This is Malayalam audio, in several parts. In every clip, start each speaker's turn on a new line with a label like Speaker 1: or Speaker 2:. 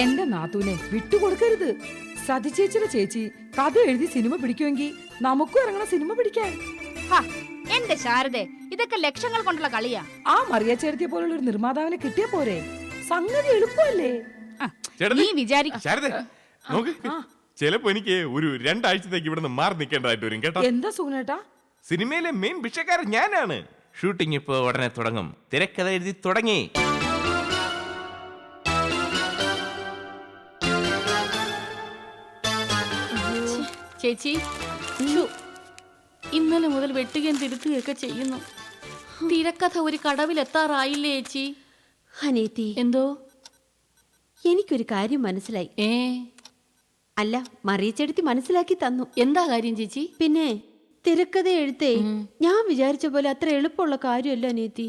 Speaker 1: എന്റെ നാത്തൂനെ വിട്ടുകൊടുക്കരുത്. സതി ചേച്ചിയുടെ ചേച്ചി കഥ എഴുതി സിനിമ പിടിക്കുമെങ്കിൽ നമുക്കും ഇറങ്ങണ സിനിമ പിടിക്കാൻ.
Speaker 2: ഹാ, എന്റെ ശാരദേ ഇതൊക്കെ ലക്ഷങ്ങൾ കൊണ്ടുള്ള കളിയാ.
Speaker 1: ആ മറിയ ചേർത്തിയെ പോലുള്ള ഒരു നിർമ്മാതാവിനെ കിട്ടിയ പോരെ? സംഗതി എളുപ്പമല്ലേ.
Speaker 2: നീ വിചാരി
Speaker 3: ശാരദ നോക്ക്. ചിലപ്പോ എനിക്ക് ഒരു രണ്ടാഴ്ചത്തേക്ക് ഇവിടുന്ന് മാറി നിൽക്കേണ്ടതായിട്ട് വരും കേട്ടോ.
Speaker 1: എന്താ സുഖനേട്ടാ
Speaker 3: സിനിമയിലെ മെയിൻ ഭിക്ഷക്കാരൻ ഞാനാണ്. ഷൂട്ടിംഗ് ഇപ്പൊ ഉടനെ തുടങ്ങും. തിരക്കഥ എഴുതി തുടങ്ങി.
Speaker 4: ചേച്ചി. ഛു, ഇന്നലെ മുതൽ വെട്ടുകയും തിരുത്തുകയൊക്കെ ചെയ്യുന്നു. തിരക്കഥ ഒരു കടവിലെത്താറായില്ലേ ചേച്ചി?
Speaker 5: അനീതി.
Speaker 4: എന്തോ?
Speaker 5: എനിക്കൊരു കാര്യം മനസ്സിലായി.
Speaker 4: ഏ?
Speaker 5: അല്ല മറിയച്ചെടുത്തി മനസ്സിലാക്കി തന്നു.
Speaker 4: എന്താ കാര്യം ചേച്ചി?
Speaker 5: പിന്നെ തിരക്കഥ എഴുത്തേ ഞാൻ വിചാരിച്ച പോലെ അത്ര എളുപ്പമുള്ള കാര്യമല്ല അനീതി.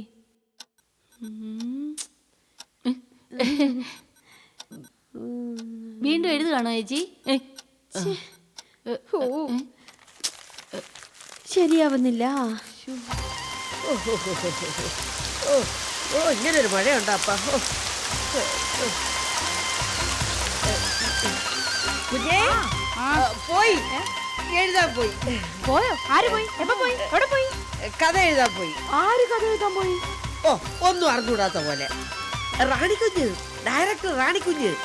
Speaker 4: വീണ്ടും എഴുതുകയാണോ ചേച്ചി? ഏ,
Speaker 5: ശരിയാവുന്നില്ല.
Speaker 6: ഓ ഓ ഇങ്ങനൊരു
Speaker 2: മഴയുണ്ടപ്പ.
Speaker 6: പോയി. എഴുതാൻ പോയി.
Speaker 2: പോയോ? ആര് പോയി? എപ്പോ പോയി? എവിടെ പോയി?
Speaker 6: കഥ എഴുതാൻ പോയി.
Speaker 1: ആര് കഥ എഴുതാൻ പോയി?
Speaker 6: ഓ ഒന്നും അറിഞ്ഞൂടാത്ത പോലെ. റാണിക്കുഞ്ഞ്. ഡയറക്ടർ റാണിക്കുഞ്ഞ്.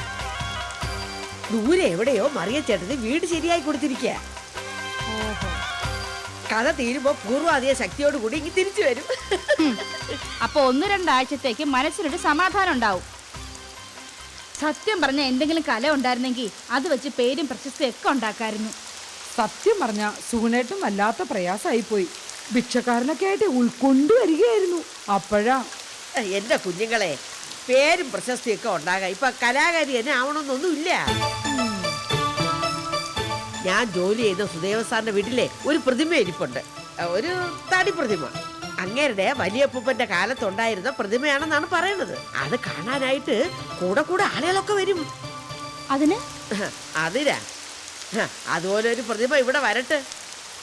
Speaker 6: ദൂരെ എവിടെയോ മറിയ ചേട്ടന് വീട് ശരിയായി കൊടുത്തിരിക്കുക കഥ തീരുമ്പോ പൂർവാധിക ശക്തിയോട് കൂടി ഇങ്ങ് തിരിച്ചു വരും.
Speaker 2: അപ്പൊ ഒന്ന് രണ്ടാഴ്ചത്തേക്ക് മനസ്സിനൊരു സമാധാനം ഉണ്ടാവും. സത്യം പറഞ്ഞ എന്തെങ്കിലും കല ഉണ്ടായിരുന്നെങ്കിൽ അത് വെച്ച് പേരും പ്രശസ്തിയും ഒക്കെ ഉണ്ടാക്കായിരുന്നു.
Speaker 1: സത്യം പറഞ്ഞ സൂനേട്ടും വല്ലാത്ത പ്രയാസമായി പോയി ഭിക്ഷക്കാരനൊക്കെ ആയിട്ട് ഉൾക്കൊണ്ടു വരികയായിരുന്നു അപ്പോഴാ.
Speaker 6: എന്റെ കുഞ്ഞുങ്ങളെ പേരും പ്രശസ്തിയൊക്കെ ഉണ്ടാകാം. ഇപ്പൊ കലാകാരി തന്നെ ആവണമെന്നൊന്നും ഇല്ല. ഞാൻ ജോലി ചെയ്ത സുദേവ സാറിന്റെ വീട്ടിലെ ഒരു പ്രതിമ ഇരിപ്പുണ്ട്. ഒരു തടി പ്രതിമ. അങ്ങേരുടെ വലിയപ്പൂപ്പന്റെ കാലത്തുണ്ടായിരുന്ന പ്രതിമയാണെന്നാണ് പറയുന്നത്. അത് കാണാനായിട്ട് കൂടെ കൂടെ ആളുകളൊക്കെ വരും.
Speaker 2: അതിന്?
Speaker 6: അതിനാ അതുപോലെ ഒരു പ്രതിമ ഇവിടെ വരട്ടെ.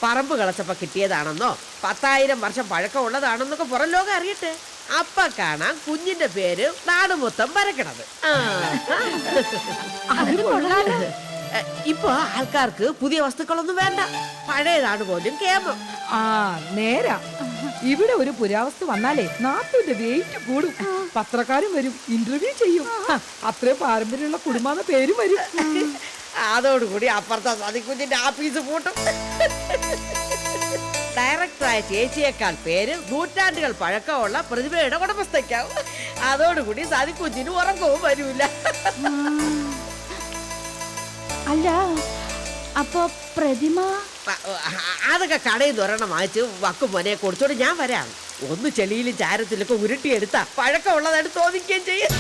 Speaker 6: പറമ്പ് കളച്ചപ്പോ കിട്ടിയതാണെന്നോ പത്തായിരം വർഷം പഴക്കമുള്ളതാണെന്നൊക്കെ പുറം ലോകം അറിയട്ടെ. അപ്പ കാണാം കുഞ്ഞിന്റെ പേര് നാട് മൊത്തം എ, ഇപ്പൊ ആൾക്കാർക്ക് പുതിയ വസ്തുക്കളൊന്നും വേണ്ട. പഴയതാണ് പോലും കേമം.
Speaker 1: ആ നേരാ. ഇവിടെ ഒരു പുരാവസ്തു വന്നാലേ നാട്ടിന്റെ വെയിറ്റ് കൂടും. പത്രക്കാരും വരും ഇന്റർവ്യൂ ചെയ്യും. അത്രയും പാരമ്പര്യമുള്ള കുടുംബാന്ന പേരും വരും.
Speaker 6: അതോടുകൂടി അപ്പുറത്തെ സതിക്കുഞ്ഞിന്റെ ആഫീസ് പൂട്ടും. ഡയറക്ടറായ ചേച്ചിയേക്കാൾ പേര് നൂറ്റാണ്ടുകൾ പഴക്കമുള്ള പ്രതിഭയുടെ ഉടമസ്ഥയ്ക്കാവും. അതോടുകൂടി സതിക്കുഞ്ഞിന് ഉറക്കവും വരൂല.
Speaker 2: അല്ല അപ്പൊ പ്രതിമ?
Speaker 6: അതൊക്കെ കടയിൽ ഒരെണ്ണം വാങ്ങിച്ച് വക്കും മോനെ കൊടുത്തോണ്ട് ഞാൻ വരാം. ഒന്ന് ചെളിയിലും ചാരത്തിലൊക്കെ ഉരുട്ടിയെടുത്താ പഴക്കമുള്ളതായിട്ട് തോന്നിക്കുകയും ചെയ്യും.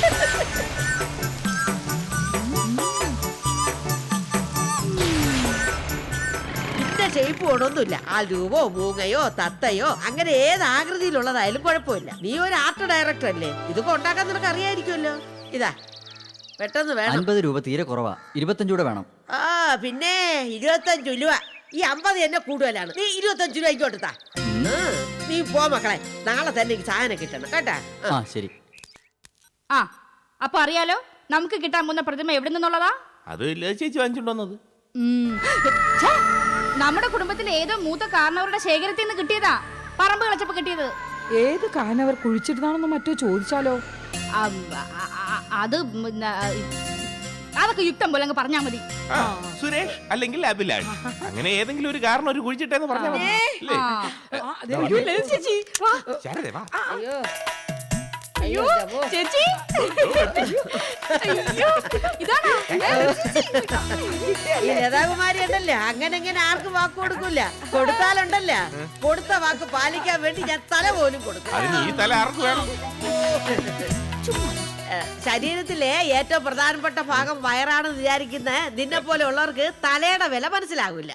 Speaker 6: ഷേപ്പ് കൊണ്ടൊന്നുമില്ല ആ രൂപോ മൂങ്ങയോ തത്തയോ അങ്ങനെ ഏത് ആകൃതിയിലുള്ളതായാലും കുഴപ്പമില്ല. നീ ഒരു ആർട്ട് ഡയറക്ടർ അല്ലേ? ഇതൊക്കെ ഉണ്ടാക്കാൻ നിനക്ക് അറിയായിരിക്കുമല്ലോ. ഇതാ പെട്ടെന്ന് വേണം.
Speaker 7: അൻപത് രൂപ തീരെ കുറവാ. ഇരുപത്തഞ്ച് രൂപ വേണം.
Speaker 6: ആ പിന്നെ ഇരുപത്തഞ്ചു രൂപ. ഈ അമ്പത് എന്നെ കൂടുതലാണ്. നീ ഇരുപത്തഞ്ചു രൂപ ഇങ്ങോട്ട് താ. നീ പോ മക്കളെ. നാളെ തന്നെ എനിക്ക് സാധനം കിട്ടണം. കേട്ടാ?
Speaker 7: ആ. ശരി.
Speaker 2: ആ അപ്പൊ അറിയാലോ നമുക്ക് കിട്ടാൻ പോകുന്ന പ്രതിമ എവിടെ നിന്നുള്ളതാ?
Speaker 3: അത് ചേച്ചി വന്നത്.
Speaker 2: ഉം. ഛേ, നമ്മുടെ കുടുംബത്തിലെ ഏതോ മൂത്ത കാരണവരുടെ ശേഖരത്തിൽ നിന്ന് കിട്ടിയതാ. പറമ്പ് കളിച്ചപ്പോ കിട്ടിയത്.
Speaker 1: ഏത് കാരണവർ കുഴിച്ചിട്ടാണെന്ന് മറ്റോ ചോദിച്ചാലോ?
Speaker 2: അം, അ- അ- അത് പിന്നെ, അതൊക്കെ യുക്തം പോലെ അങ്ങ് പറഞ്ഞാ മതി.
Speaker 3: ആ, സുരേഷ് അല്ലെങ്കിൽ അഭിലാഷ്. അങ്ങനെ ഏതെങ്കിലും ഒരു കാരണം ഒരു കുഴിച്ചിട്ടേന്ന് പറഞ്ഞാൽ മതി. അല്ലേ?
Speaker 2: ആ.
Speaker 1: ആ, അതെ, അയ്യോ, ലളിത ചേച്ചി. വാ.
Speaker 3: ശാരദേ, വാ.
Speaker 6: അയ്യോ. അയ്യോ.
Speaker 2: ചേച്ചി. അയ്യോ, ഇതാണോ?
Speaker 6: ഈ ലതാകുമാരി ഉണ്ടല്ലേ അങ്ങനെ ഇങ്ങനെ ആർക്കും വാക്ക് കൊടുക്കൂല? കൊടുത്താലുണ്ടല്ല. കൊടുത്ത വാക്ക് പാലിക്കാൻ വേണ്ടി ഞാൻ തല പോലും കൊടുക്കും
Speaker 3: അതിന് ഈ തല ആർക്ക് വേണം?
Speaker 6: ശരീരത്തിലെ ഏറ്റവും പ്രധാനപ്പെട്ട ഭാഗം വയറാണെന്ന് വിചാരിക്കുന്ന നിന്നെ പോലെ ഉള്ളവർക്ക് തലയുടെ വില മനസ്സിലാകൂല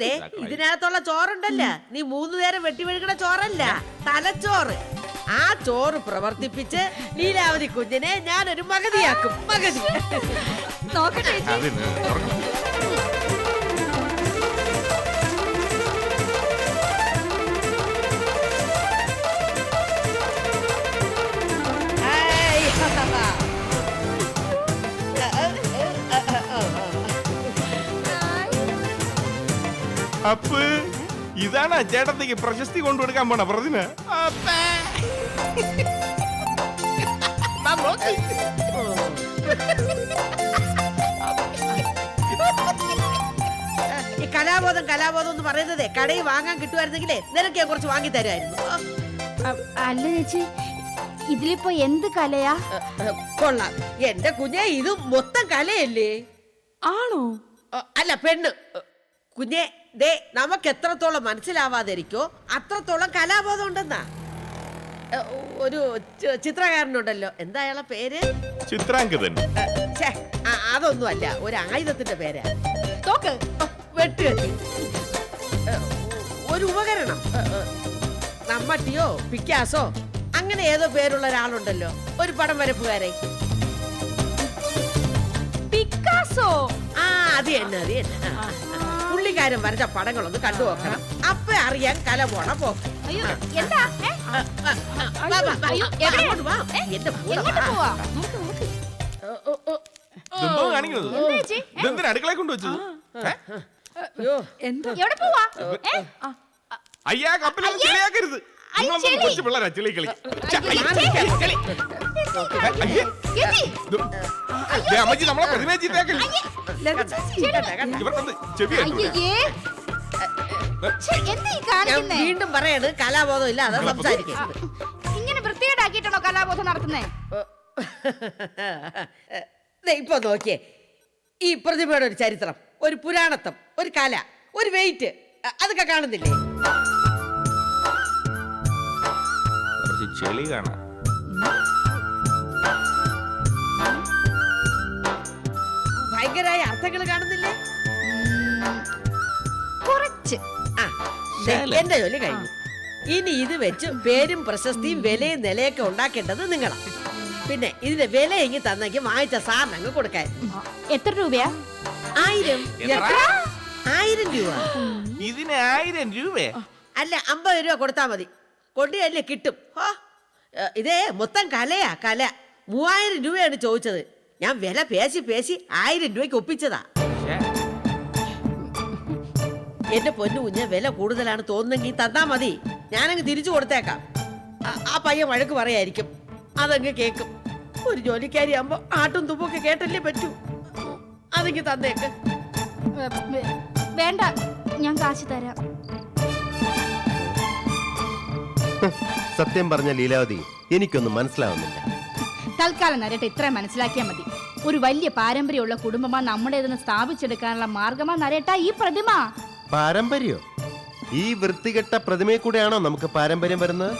Speaker 6: ദേ ഇതിനകത്തുള്ള ചോറുണ്ടല്ല? നീ മൂന്ന് നേരം വെട്ടിവെഴുകണ ചോറല്ല. തലച്ചോറ്. ആ ചോറ് പ്രവർത്തിപ്പിച്ച് ലീലാവതി കുഞ്ഞിനെ ഞാനൊരു മകതിയാക്കും. മകതി.
Speaker 2: നോക്കട്ടെ
Speaker 3: ഇതാണ് ചേട്ടത്തേക്ക് പ്രശസ്തി കൊണ്ടുകൊടുക്കാൻ പോണ പ്രതിന് അപ്പേ
Speaker 6: ഈ കലാബോധം കലാബോധം എന്ന് പറയുന്നത് കടയിൽ വാങ്ങാൻ കിട്ടുമായിരുന്നെങ്കിലേ നിനക്ക് ഞാൻ കുറച്ച് വാങ്ങി തരായിരുന്നു
Speaker 2: അല്ല ചേച്ചി ഇതിലിപ്പോ എന്ത് കലയാ?
Speaker 6: കൊള്ളാം. എന്റെ കുഞ്ഞെ ഇത് മൊത്തം കലയല്ലേ?
Speaker 4: ആണോ?
Speaker 6: അല്ല പെണ്ണ്. കുഞ്ഞെ ദേ നമുക്ക് എത്രത്തോളം മനസ്സിലാവാതിരിക്കോ അത്രത്തോളം കലാബോധം ഉണ്ടെന്നാ. ഒരു ചിത്രകാരനുണ്ടല്ലോ. എന്താ അയാളെ പേര്? ചിത്രാങ്കിതൻ അതൊന്നും അല്ല ഒരു ആയുധത്തിന്റെ പേരാ.
Speaker 2: തോക്ക്.
Speaker 6: വെട്ടുകത്തി ഒരു ഉപകരണം. നമ്മട്ടിയോ പിക്കാസോ അങ്ങനെ ഏതോ പേരുള്ള ഒരാളുണ്ടല്ലോ. ഒരു പടം വരപ്പുകാരെ.
Speaker 2: പിക്കാസോ?
Speaker 6: ആ അത് തന്നെ അത് തന്നെ. പുള്ളിക്കാരൻ വരച്ച പടങ്ങളൊന്ന് കണ്ടു നോക്കണം അപ്പൊ അറിയാൻ കല പോണ പോ.
Speaker 2: അയ്യോ എന്താ? അയ്യോ, എവിടെ?
Speaker 6: കൂടെ
Speaker 2: എങ്ങോട്ട്. പോവാ?
Speaker 6: ഓ, ഓ, ഓ.
Speaker 3: ഇതെന്തോ കാണിക്കുന്നത്?
Speaker 2: ചേച്ചി?
Speaker 3: ഇതെന്തിനാ അടുക്കളയിൽ കൊണ്ടുവച്ചത്? ഏ?
Speaker 6: അയ്യോ.
Speaker 1: എന്താ?
Speaker 2: എവിടെ പോവാ? ഏ?
Speaker 3: അയ്യാ കപ്പലൊന്നും ചെളിയാക്കരുത് നിങ്ങളൊന്നും
Speaker 2: ചെളി.
Speaker 3: കൊച്ചു പിള്ളേരാ ചെളി കളി ഛെ, അയ്യ,
Speaker 6: ഞാൻ
Speaker 3: ചെളി. അയ്യേ.
Speaker 2: ചേച്ചി
Speaker 3: ഇത് ദേ, അമ്മച്ചി നമ്മളെ പ്രതിമയെ ചീത്തയാക്കല്ലേ?
Speaker 1: ലത ചേച്ചി.
Speaker 3: ഇവർക്കൊന്ന് ചെവി കേട്ടൂടെ?
Speaker 6: ഞാൻ വീണ്ടും പറയാണ് കലാബോധം ഇല്ല അതാ സംസാരിക്കും
Speaker 2: ഇങ്ങനെ വൃത്തികേടാക്കിയിട്ടാണോ കലാബോധം നടത്തുന്നേ?
Speaker 6: ദേ, ഇപ്പൊ നോക്കിയേ. ഈ പ്രതിഭയുടെ ഒരു ചരിത്രം ഒരു പുരാണത്വം ഒരു കല ഒരു വെയിറ്റ് അതൊക്കെ കാണുന്നില്ലേ?
Speaker 3: കുറച്ച് ചെളി കാണാം.
Speaker 6: ഭയങ്കരമായ അർത്ഥങ്ങൾ കാണുന്നില്ലേ?
Speaker 2: കുറച്ച്.
Speaker 6: എന്റെ ജോലി കഴിഞ്ഞു. ഇനി ഇത് വെച്ച് പേരും പ്രശസ്തിയും വിലയും നിലയൊക്കെ ഉണ്ടാക്കേണ്ടത് നിങ്ങളാ. പിന്നെ ഇതിന്റെ വില എങ്കിൽ തന്നെങ്കിൽ വാങ്ങിച്ച സാറിന് അങ്ങ് കൊടുക്കാൻ.
Speaker 2: എത്ര രൂപയാ?
Speaker 6: ആയിരം.
Speaker 3: എത്ര?
Speaker 6: ആയിരം രൂപ.
Speaker 3: ഇതിന് ആയിരം രൂപ?
Speaker 6: അല്ല അമ്പത് രൂപ കൊടുത്താ മതി. കൊണ്ടിയല്ലേ കിട്ടും. ഹോ, ഏ, ഇതേ മൊത്തം കലയാ കല. മൂവായിരം രൂപയാണ് ചോദിച്ചത്. ഞാൻ വില പേശി പേശി ആയിരം രൂപയ്ക്ക് ഒപ്പിച്ചതാ. എന്റെ പൊന്നു കുഞ്ഞ വില കൂടുതലാണ് തോന്നുന്നെങ്കിൽ തന്നാ മതി. ഞാനങ്ങ് തിരിച്ചു കൊടുത്തേക്കാം. ആ- പയ്യൻ വഴക്ക് പറയായിരിക്കും. അതങ്ങ് കേക്കും. ഒരു ജോലിക്കാരി ആകുമ്പോ ആട്ടും തുമ്പൊക്കെ കേട്ടല്ലേ പറ്റൂ. അതെങ്കിൽ തന്നേക്ക്.
Speaker 2: വേണ്ട ഞാൻ കാശ് തരാം.
Speaker 8: സത്യം പറഞ്ഞ ലീലാവതി എനിക്കൊന്നും മനസ്സിലാവുന്നില്ല.
Speaker 2: തൽക്കാലം നരട്ടെ ഇത്ര മനസ്സിലാക്കിയാൽ മതി. ഒരു വലിയ പാരമ്പര്യമുള്ള കുടുംബമാ നമ്മുടേതെന്ന് സ്ഥാപിച്ചെടുക്കാനുള്ള മാർഗമാ നരേട്ട ഈ പ്രതിമ.
Speaker 8: പാരമ്പര്യോ? ഈ വൃത്തികെട്ട പ്രതിമയെ കൂടെയാണോ നമുക്ക് പാരമ്പര്യം വരുന്നത്?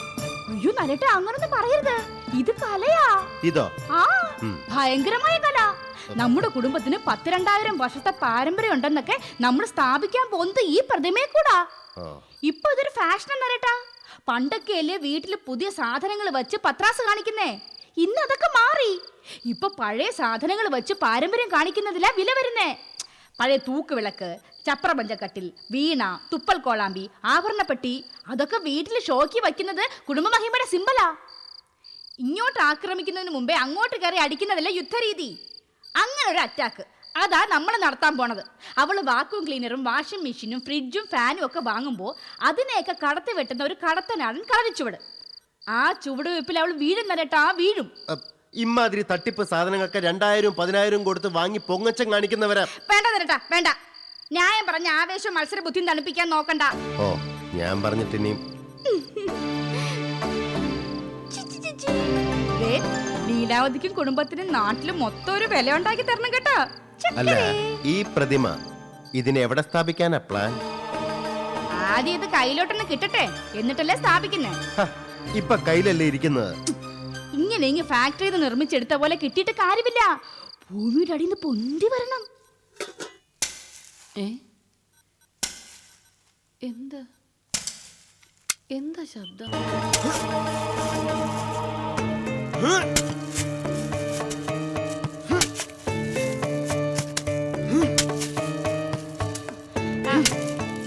Speaker 2: അയ്യോ നനട്ടെ അങ്ങനൊന്നും പറയരുത്. ഇത് കലയാ.
Speaker 8: ഇതോ?
Speaker 2: ആ
Speaker 8: ഉം.
Speaker 2: ഭയങ്കരമായ കല. നമ്മുടെ കുടുംബത്തിന് പത്ത് രണ്ടായിരം വർഷത്തെ പാരമ്പര്യം ഉണ്ടെന്നൊക്കെ നമ്മൾ സ്ഥാപിക്കാൻ പോകുന്നത് ഈ പ്രതിമയെ കൂടാ.
Speaker 8: ഓ
Speaker 2: ഇപ്പൊ ഇതൊരു ഫാഷൻ എന്നരട്ടാ പണ്ടൊക്കെ അല്ലേ വീട്ടിൽ പുതിയ സാധനങ്ങൾ വെച്ച് പത്രാസ് കാണിക്കുന്നേ? ഇന്ന് അതൊക്കെ മാറി. ഇപ്പൊ പഴയ സാധനങ്ങൾ വെച്ച് പാരമ്പര്യം കാണിക്കുന്നതിലാ വില വരുന്നേ. പഴയ തൂക്കുവിളക്ക് ചപ്രപഞ്ചക്കട്ടിൽ വീണ തുപ്പൽ കോളാമ്പി ആഭരണപ്പെട്ടി അതൊക്കെ വീട്ടിൽ ഷോക്കി വയ്ക്കുന്നത് കുടുംബമഹിമയുടെ സിമ്പലാ ഇങ്ങോട്ട് ആക്രമിക്കുന്നതിന് മുമ്പേ അങ്ങോട്ട് കയറി അടിക്കുന്നതല്ല യുദ്ധരീതി. അങ്ങനെ ഒരു അറ്റാക്ക് അതാ നമ്മൾ നടത്താൻ പോണത്. അവൾ വാക്യൂം ക്ലീനറും വാഷിംഗ് മെഷീനും ഫ്രിഡ്ജും ഫാനും ഒക്കെ വാങ്ങുമ്പോൾ അതിനെയൊക്കെ കടത്തി വെട്ടുന്ന ഒരു കടത്തനാടൻ കളരിച്ചുവട് ആ ചുവടുവെപ്പിൽ അവൾ വീഴും തന്നെട്ടാ വീഴും.
Speaker 8: ഇമ്മാതിരി തട്ടിപ്പ് സാധനങ്ങൾക്ക് രണ്ടായിരം പതിനായിരം കൊടുത്ത് വാങ്ങി പൊങ്ങച്ചം കാണിക്കുന്നവരാ.
Speaker 2: വേണ്ട തരട്ടാ വേണ്ട. ന്യായം പറഞ്ഞ ആവേശം മത്സര ബുദ്ധി തണുപ്പിക്കാൻ നോക്കണ്ട.
Speaker 8: ഓ ഞാൻ പറഞ്ഞിട്ട് ഇനിയും.
Speaker 2: ദേ, ലീലാവതിക്കും കുടുംബത്തിനും നാട്ടിലും മൊത്തം ഒരു വില ഉണ്ടാക്കി തരണം കേട്ടോ.
Speaker 8: അല്ല ഈ പ്രതിമ ഇതിനെ എവിടെ സ്ഥാപിക്കാനാ പ്ലാൻ
Speaker 2: ആദ്യം ഇത് കയ്യിലോട്ടൊന്ന് കിട്ടട്ടെ. എന്നിട്ടല്ലേ സ്ഥാപിക്കുന്നത്
Speaker 8: ഹ, ഇപ്പൊ കയ്യിലല്ലേ ഇരിക്കുന്നത്?
Speaker 2: ഇങ്ങനെ ഇങ്ങ് ഫാക്ടറിയിൽ നിർമ്മിച്ചെടുത്ത പോലെ കിട്ടിയിട്ട് കാര്യമില്ല. ഭൂമിയുടെ അടിയിൽ നിന്ന് പൊന്തി വരണം.
Speaker 4: ഏ? എന്താ? എന്താ ശബ്ദം?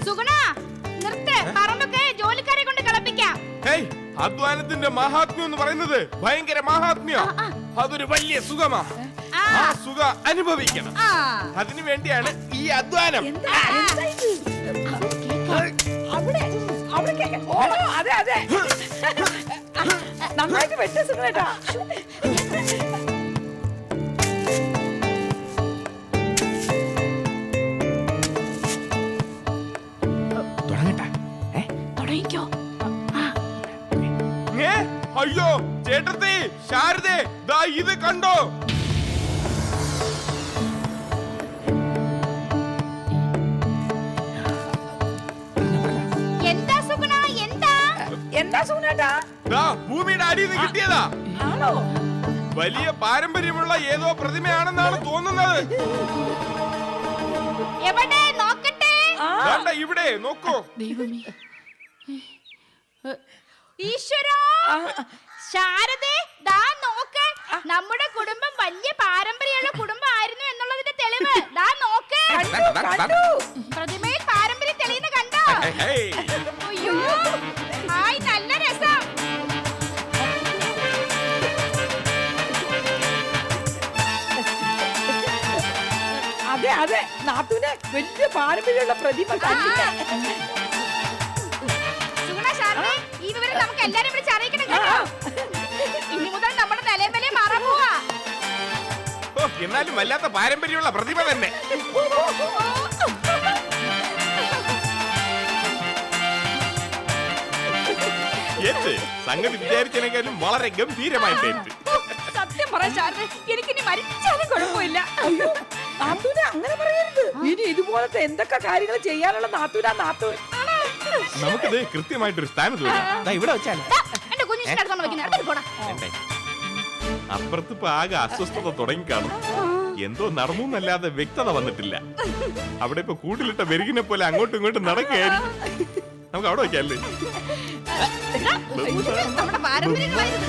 Speaker 2: സുഗുണ നിർത്ത്. പറമ്പൊക്കെ ജോലിക്കാരെ കൊണ്ട് കളപ്പിക്കാം.
Speaker 3: ഹേയ് അധ്വാനത്തിന്റെ മഹാത്മ്യം എന്ന് പറയുന്നത് ഭയങ്കര മഹാത്മ്യ. അതൊരു വലിയ സുഖമാ.
Speaker 2: ആ.
Speaker 3: ആ അനുഭവിക്കണം.
Speaker 2: ആ.
Speaker 3: അതിനു വേണ്ടിയാണ് ഈ അധ്വാനം.
Speaker 1: എന്താ? എന്താ ഇത്? അവിടെ അവിടെ കേക്ക്. ഓ അതെ അതെ. നന്നായിട്ട് വെട്ടി സുഖേട്ടാ
Speaker 3: തുടങ്ങട്ടാ. ഏ?
Speaker 4: തുടങ്ങിക്കോ.
Speaker 3: ഏ? അയ്യോ ചേട്ടത്തി ശാരദേ ദാ ഇത് കണ്ടോ?
Speaker 2: എന്താ
Speaker 1: സൂനേട്ടാ?
Speaker 3: ദാ ഭൂമിയുടെ അടിയിൽ നിന്ന് കിട്ടിയതാ.
Speaker 1: ആണോ?
Speaker 3: വലിയ പാരമ്പര്യമുള്ള ഏതോ പ്രതിമയാണെന്നാണ് തോന്നുന്നത്.
Speaker 2: എവിടെ? നോക്കട്ടെ.
Speaker 3: ദാണ്ട ഇവിടെ നോക്കൂ.
Speaker 4: ദൈവമേ.
Speaker 2: ഈശ്വരാ. ശാരദേ ദാ നോക്ക്. നമ്മുടെ കുടുംബം വലിയ പാരമ്പര്യമുള്ള കുടുംബമായിരുന്നു എന്നുള്ളതിന്റെ തെളിവ്. ദാ നോക്ക്.
Speaker 1: കണ്ടു
Speaker 2: പ്രതിമയിൽ
Speaker 1: വലിയ പാരമ്പര്യമുള്ള പ്രതിമ കണ്ടില്ലേ
Speaker 2: സുഗുണ ശാരദേ ഈ വിവരം നമുക്ക് എല്ലാരും വിളിച്ച് അറിയിക്കണം കേട്ടോ. ഇനി മുതൽ നമ്മുടെ നിലയും വിലയും മാറാൻ പോവാ.
Speaker 3: ഓ, എന്നാലും വല്ലാത്ത പാരമ്പര്യമുള്ള പ്രതിമ തന്നെ. എന്ത് സംഗതി വിചാരിച്ചതിനേക്കാളും വളരെ ഗംഭീരമായിട്ട്
Speaker 2: സത്യം പറ ശാരദ എനിക്കിനി മരിച്ചാലും കുഴപ്പമില്ല.
Speaker 1: നാത്തൂനെ അങ്ങനെ പറയരുത്. ഇനി ഇതുപോലത്തെ എന്തൊക്കെ കാര്യങ്ങൾ ചെയ്യാനുള്ള നാത്തൂനാ നാത്തൂൻ.
Speaker 3: നമുക്കിത് കൃത്യമായിട്ടൊരു സ്ഥാനത്ത് വെക്കാം ദാ ഇവിടെ വെച്ചാലോ.
Speaker 2: എന്റെ കുഞ്ഞിഷ്ടം വെക്കുന്ന അടുത്തേക്ക് പോടാ.
Speaker 3: വേണ്ടേ? അപ്പുറത്ത് ഇപ്പൊ ആകെ അസ്വസ്ഥത തുടങ്ങി കാണും എന്തോ നടന്നു എന്നല്ലാതെ വ്യക്തത വന്നിട്ടില്ല. അവിടെ ഇപ്പൊ കൂട്ടിലിട്ട വെരുകിനെ പോലെ അങ്ങോട്ടും ഇങ്ങോട്ടും നടക്കുകയായിരിക്കും. നമുക്ക് അവിടെ വെക്കാല്ലേ
Speaker 2: നമ്മുടെ പാരമ്പര്യങ്ങളായിരുന്നു.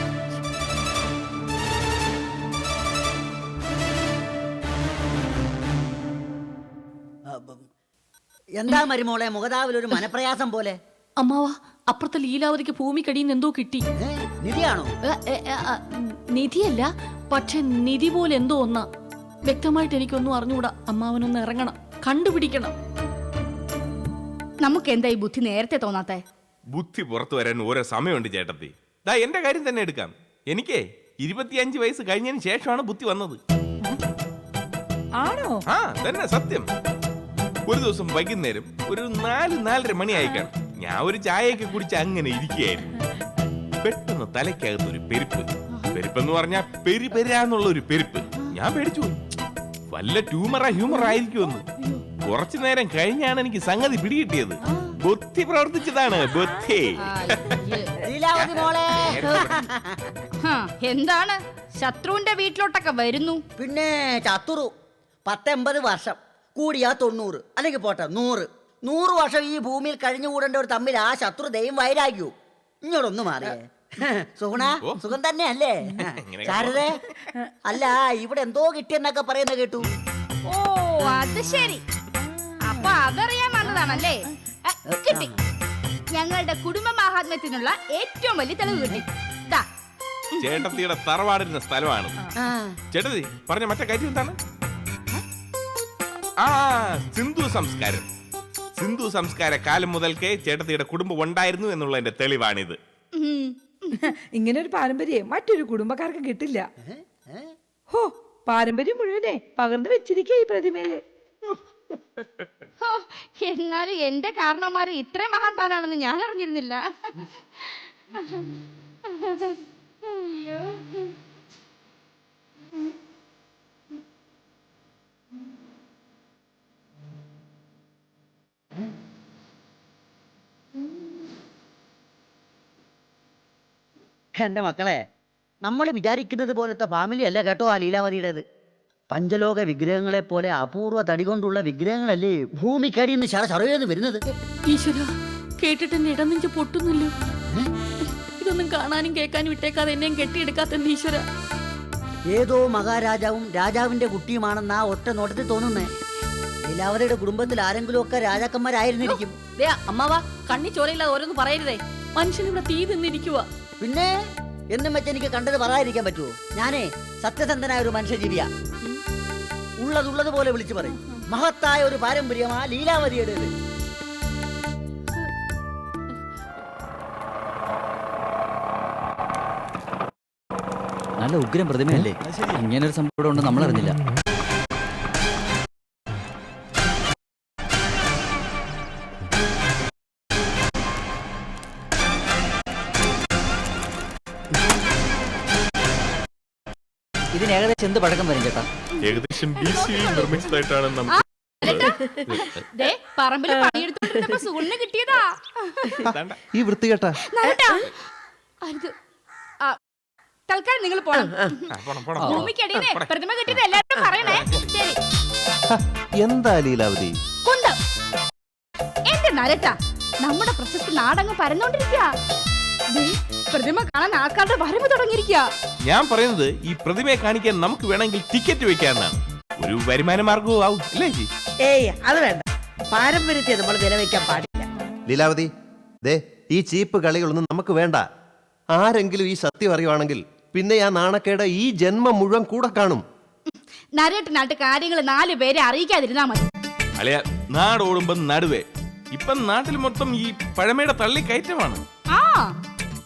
Speaker 9: എന്താ മരുമോളെ മുഖതാവിൽ ഒരു മനപ്രയാസം പോലെ?
Speaker 4: അമ്മാവാ അപ്പുറത്തെ ലീലാവതിക്ക് ഭൂമിക്കടിയിൽ നിന്ന് എന്തോ കിട്ടി.
Speaker 9: ഏ, നിധിയാണോ?
Speaker 4: ഏ, ഏ, ഏ, ആ, നിധിയല്ല പക്ഷെ നിധി പോലെ എന്തോ ഒന്നാ. വ്യക്തമായിട്ട് എനിക്കൊന്നും അറിഞ്ഞുകൂടാ അമ്മാവനൊന്ന് ഇറങ്ങണം കണ്ടുപിടിക്കണം.
Speaker 2: നമുക്ക് എന്താ ഈ ബുദ്ധി നേരത്തെ തോന്നാത്തെ?
Speaker 3: ബുദ്ധി പുറത്തു വരാൻ ഓരോ സമയമുണ്ട് ചേട്ടത്തി. ദാ എന്റെ കാര്യം തന്നെ എടുക്കാം. എനിക്കേ ഇരുപത്തിയഞ്ച് വയസ്സ് കഴിഞ്ഞതിന് ശേഷമാണ് ബുദ്ധി വന്നത്.
Speaker 1: ആണോ?
Speaker 3: ആ തന്നെ സത്യം. ഒരു ദിവസം വൈകുന്നേരം ഒരു നാല് നാലര മണിയായി കാണും. ഞാൻ ഒരു ചായയൊക്കെ കുടിച്ച് അങ്ങനെ ഇരിക്കുകയായിരുന്നു. പെട്ടെന്ന് തലയ്ക്കകത്ത് ഒരു പെരുപ്പ്. പെരുപ്പെന്ന് പറഞ്ഞാൽ പെരുപെരാന്നുള്ള ഒരു പെരുപ്പ്. ഞാൻ പേടിച്ചു. വല്ല ട്യൂമറാ ഹ്യൂമർ ആയിരിക്കുമെന്ന്. കുറച്ചു നേരം കഴിഞ്ഞാണ് എനിക്ക് സംഗതി പിടികിട്ടിയത്. ബുദ്ധി പ്രവർത്തിച്ചതാണ് ബുദ്ധി.
Speaker 9: ലീലാവതി മോളെ.
Speaker 2: ഹാ, എന്താണ്? ശത്രുവിന്റെ വീട്ടിലോട്ടൊക്കെ വരുന്നു.
Speaker 9: പിന്നെ ചത്തുറു. പത്തെമ്പത് വർഷം. കൂടിയാ തൊണ്ണൂറ്. അല്ലെങ്കിൽ പോട്ടെ നൂറ്. നൂറ് വർഷം ഈ ഭൂമിയിൽ കഴിഞ്ഞുകൂടേണ്ടവർ തമ്മിൽ ആ ശത്രു ദൈവം വൈരാഗ്യവും ഇങ്ങോട്ടൊന്ന് മാറിയേ. സുഗുണ. സുഖം തന്നെയല്ലേ?
Speaker 3: അല്ലേ
Speaker 9: ശാരദേ അല്ല ഇവിടെ എന്തോ കിട്ടിയെന്നൊക്കെ പറയുന്ന കേട്ടു.
Speaker 2: ഓ അത് ശരി. അപ്പൊ അതറിയാൻ വന്നതാണല്ലേ? കിട്ടി. ഞങ്ങളുടെ കുടുംബ മാഹാത്മ്യത്തിനുള്ള ഏറ്റവും വലിയ തെളിവ് കിട്ടി.
Speaker 3: ചേട്ടത്തിയുടെ തറവാടിരുന്ന സ്ഥലമാണ്. ചേട്ടത്തി പറഞ്ഞ മറ്റേ കാര്യം എന്താണ്? ആ സിന്ധു സംസ്കാരം. സിന്ധു സംസ്കാര കാലം മുതൽക്കേ ചേട്ടത്തിയുടെ കുടുംബം ഉണ്ടായിരുന്നു എന്നുള്ളതിന്റെ തെളിവാണിത്.
Speaker 1: ഇങ്ങനെ ഒരു പാരമ്പര്യം മറ്റൊരു കുടുംബക്കാർക്ക് കിട്ടില്ല. ഹോ പാരമ്പര്യം മുഴുവനെ പകർന്നു വെച്ചിരിക്കുക ഈ പ്രതിമയിൽ
Speaker 2: ഹോ, എന്നാലും എന്റെ കാരണവന്മാര് ഇത്രയും മഹാന്മാരാണെന്ന് ഞാൻ അറിഞ്ഞിരുന്നില്ല
Speaker 9: എന്റെ മക്കളെ നമ്മൾ വിചാരിക്കുന്നത് പോലത്തെ ഫാമിലി അല്ല കേട്ടോ ആ ലീലാവതിയുടേത്. പഞ്ചലോക വിഗ്രഹങ്ങളെ പോലെ അപൂർവ തടി കൊണ്ടുള്ള വിഗ്രഹങ്ങളല്ലേ ഭൂമിക്കടിയിൽ നിന്ന് ശര ശറയെന്ന് വരുന്നത്?
Speaker 4: ഈശ്വര കേട്ടിട്ട് എന്റെ ഇടനെഞ്ച് പൊട്ടുന്നല്ലോ ഇതൊന്നും കാണാനും കേൾക്കാനും വിട്ടേക്കാതെ എന്നെയും കെട്ടിയെടുക്കാത്ത ഈശ്വര.
Speaker 9: ഏതോ മഹാരാജാവും രാജാവിന്റെ കുട്ടിയുമാണെന്ന് ആ ഒറ്റ നോട്ടത്തിൽ തോന്നുന്നേ. ലീലാവതിയുടെ കുടുംബത്തിൽ ആരെങ്കിലും ഒക്കെ രാജാക്കന്മാരായിരുന്നിരിക്കും
Speaker 4: അമ്മാവാ കണ്ണി ചോരയില്ലാതെ ഓരോന്ന് പറയരുതേ. മനുഷ്യൻ ഇവിടെ തീ നിന്നിരിക്കുക
Speaker 9: പിന്നെ എന്നും വെച്ച് എനിക്ക് കണ്ടത് പറയാതിരിക്കാൻ പറ്റുമോ ഞാനേ സത്യസന്ധനായ ഒരു മനുഷ്യജീവിയാ. ഉള്ളതുള്ളതുപോലെ വിളിച്ചു പറയും. മഹത്തായ ഒരു പാരമ്പര്യമാ ലീലാവതിയുടേത്.
Speaker 7: നല്ല ഉഗ്രം പ്രതിമയല്ലേ? ഇങ്ങനെ ഒരു സംഭവം ഉണ്ടെന്ന് നമ്മൾ അറിഞ്ഞില്ല എന്ത് പഴക്കം വരും ചേട്ടാ?
Speaker 3: ഏകദേശം ബി സി നിർമ്മിച്ചതായിട്ടാണ് നമുക്ക്
Speaker 2: ദേ സുഗുണിന് കിട്ടിയതാ.
Speaker 8: ഈ വൃത്തി
Speaker 2: കേട്ടാ. അരുത്. ആ, തൽക്കാലം നിങ്ങൾ പോണം. പ്രതിമ കിട്ടിയത് പറയണേ. ശരി.
Speaker 8: ഹ, എന്താ ലീലാവതി?
Speaker 2: കുന്തം. എന്റെ നരട്ട നമ്മുടെ പ്രശസ്ത നാടങ്ങ് പരന്നോണ്ടിരിക്കുക പ്രതിമ കാണാൻ ആൾക്കാരുടെ വരവ് തുടങ്ങിയിരിക്കുക.
Speaker 3: ഞാൻ പറയുന്നത് ഈ പ്രതിമയെ കാണിക്കാൻ നമുക്ക് വേണമെങ്കിൽ ടിക്കറ്റ് വെക്കാന്നാണ്. ഒരു വരുമാന മാർഗവും ആവും അല്ലേ ജി?
Speaker 6: ഏയ് അത് വേണ്ട. പാരമ്പര്യത്തെ നമ്മൾ വിലവെക്കാൻ പാടില്ല.
Speaker 8: ലീലാവതി ദേ ഈ ചീപ്പ് കളികളൊന്നും നമുക്ക് വേണ്ട. ആരെങ്കിലും ഈ സത്യം അറിയുവാണെങ്കിൽ പിന്നെ ആ നാണക്കേട് ഈ ജന്മം മുഴുവൻ കൂടെ കാണും.
Speaker 2: നരേട്ടനായിട്ട് കാര്യങ്ങൾ നാല് പേരെ അറിയിക്കാതിരുന്നാ മതി.
Speaker 3: അളിയ നാട് ഓടുമ്പം നടുവേ. ഇപ്പൊ നാട്ടിൽ മൊത്തം ഈ പഴമയുടെ തള്ളിക്കയറ്റമാണ്.
Speaker 2: ആ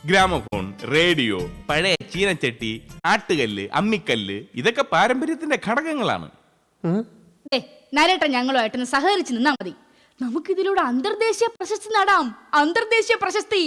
Speaker 3: ഗ്രാമഫോൺ റേഡിയോ പഴയ ചീനച്ചട്ടി ആട്ടുകല്ല് അമ്മിക്കല്ല് ഇതൊക്കെ പാരമ്പര്യത്തിന്റെ ഘടകങ്ങളാണ്.
Speaker 2: ഞങ്ങളുമായിട്ട് ഞങ്ങളുമായിട്ടൊന്ന് സഹകരിച്ച് നിന്നാ മതി. നമുക്കിതിലൂടെ അന്തർദേശീയ പ്രശസ്തി നേടാം. അന്തർദേശീയ പ്രശസ്തി.